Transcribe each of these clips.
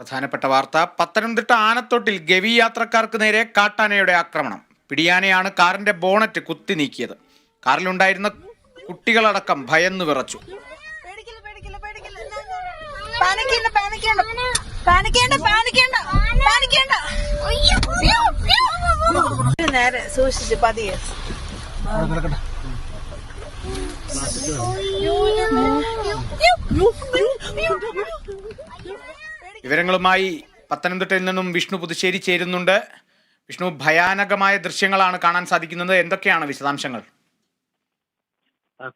പ്രധാനപ്പെട്ട വാർത്ത പത്തനംതിട്ട ആനത്തോട്ടിൽ ഗവി യാത്രക്കാർക്ക് നേരെ കാട്ടാനയുടെ ആക്രമണം പിടിയാനയാണ് കാറിന്റെ ബോണറ്റ് കുത്തി നീക്കിയത് കാറിലുണ്ടായിരുന്ന കുട്ടികളടക്കം ഭയന്നു വിറച്ചു നേരെ സൂക്ഷിച്ച് പതിയെ വിവരങ്ങളുമായി പത്തനംതിട്ടയിൽ നിന്നും വിഷ്ണു പുതുശ്ശേരി ചേരുന്നുണ്ട്. വിഷ്ണു ഭയാനകമായ ദൃശ്യങ്ങളാണ് കാണാൻ സാധിക്കുന്നത്. എന്തൊക്കെയാണ് വിശദാംശങ്ങൾ?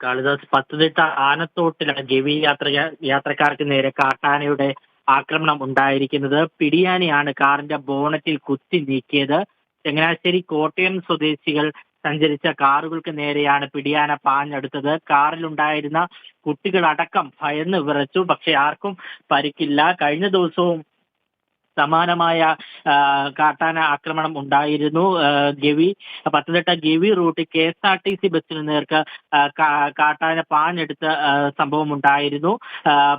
കാളിദാസ് പത്തനംതിട്ട ആനത്തോട്ടിലാണ് ഗവി യാത്ര യാത്രക്കാർക്ക് നേരെ കാട്ടാനയുടെ ആക്രമണം ഉണ്ടായിരിക്കുന്നത്. പിടിയാനയാണ് കാറിന്റെ ബോണറ്റിൽ കുത്തി നീക്കിയത്. ചങ്ങനാശ്ശേരി കോട്ടയം സ്വദേശികൾ സഞ്ചരിച്ച കാറുകൾക്ക് നേരെയാണ് പിടിയാന പാഞ്ഞെടുത്തത്. കാറിലുണ്ടായിരുന്ന കുട്ടികളടക്കം ഭയന്ന് വിറച്ചു. പക്ഷെ ആർക്കും പരിക്കില്ല. കഴിഞ്ഞ ദിവസവും സമാനമായ കാട്ടാന ആക്രമണം ഉണ്ടായിരുന്നു. ഗവി പത്തനംതിട്ട ഗവി റൂട്ടിൽ K S R T C ബസ്സിന് നേർക്ക് കാട്ടാന പാഞ്ഞെടുത്ത സംഭവം ഉണ്ടായിരുന്നു.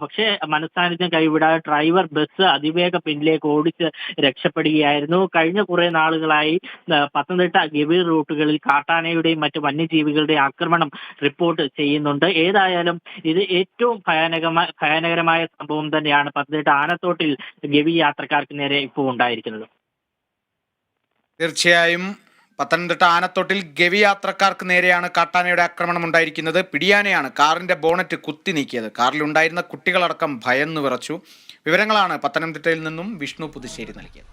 പക്ഷേ മനസ്സാന്നിധ്യം കൈവിടാതെ ഡ്രൈവർ ബസ് അതിവേഗ പിന്നിലേക്ക് ഓടിച്ച് രക്ഷപ്പെടുകയായിരുന്നു. കഴിഞ്ഞ കുറെ നാളുകളായി പത്തനംതിട്ട ഗവി റൂട്ടുകളിൽ കാട്ടാനയുടെയും മറ്റ് വന്യജീവികളുടെയും ആക്രമണം റിപ്പോർട്ട് ചെയ്യുന്നുണ്ട്. ഏതായാലും ഇത് ഏറ്റവും ഭയാനകമായ ഭയാനകരമായ സംഭവം തന്നെയാണ്. പത്തനംതിട്ട ആനത്തോട്ടിൽ ഗവി യാത്രക്കാർക്ക് നേരെ ഇപ്പോൾ ഉണ്ടായിരിക്കുന്നത്. തീർച്ചയായും പത്തനംതിട്ട ആനത്തോട്ടിൽ ഗവി യാത്രക്കാർക്ക് നേരെയാണ് കാട്ടാനയുടെ ആക്രമണം ഉണ്ടായിരിക്കുന്നത്. പിടിയാനയാണ് കാറിന്റെ ബോണറ്റ് കുത്തി നീക്കിയത്. കാറിലുണ്ടായിരുന്ന കുട്ടികളടക്കം ഭയന്നു വിറച്ചു. വിവരങ്ങളാണ് പത്തനംതിട്ടയിൽ നിന്നും വിഷ്ണു പുതുശ്ശേരി നൽകിയത്.